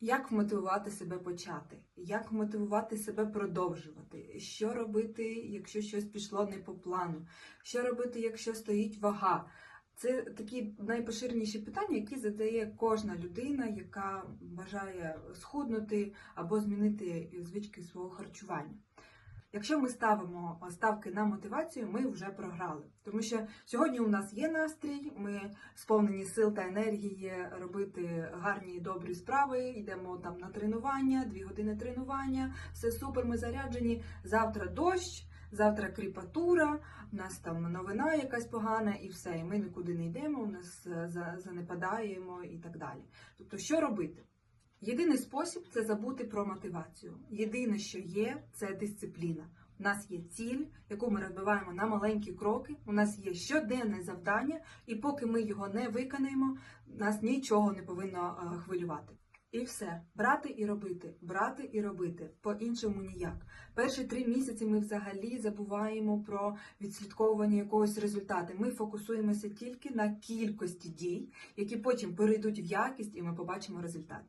Як мотивувати себе почати? Як мотивувати себе продовжувати? Що робити, якщо щось пішло не по плану? Що робити, якщо стоїть вага? Це такі найпоширеніші питання, які задає кожна людина, яка бажає схуднути або змінити звички свого харчування. Якщо ми ставимо ставки на мотивацію, ми вже програли. Тому що сьогодні у нас є настрій, ми сповнені сил та енергії робити гарні і добрі справи. Йдемо там на тренування, дві години тренування, все супер, ми заряджені. Завтра дощ, завтра кріпатура, у нас там новина якась погана, і все. І ми нікуди не йдемо, у нас е, занепадаємо і так далі. Тобто, що робити? Єдиний спосіб це забути про мотивацію. Єдине, що є, це дисципліна. У нас є ціль, яку ми розбиваємо на маленькі кроки. У нас є щоденне завдання, і поки ми його не виконаємо, нас нічого не повинно е, хвилювати. І все, брати і робити, брати і робити, по-іншому ніяк. Перші три місяці ми взагалі забуваємо про відслідковування якогось результату. Ми фокусуємося тільки на кількості дій, які потім перейдуть в якість, і ми побачимо результат.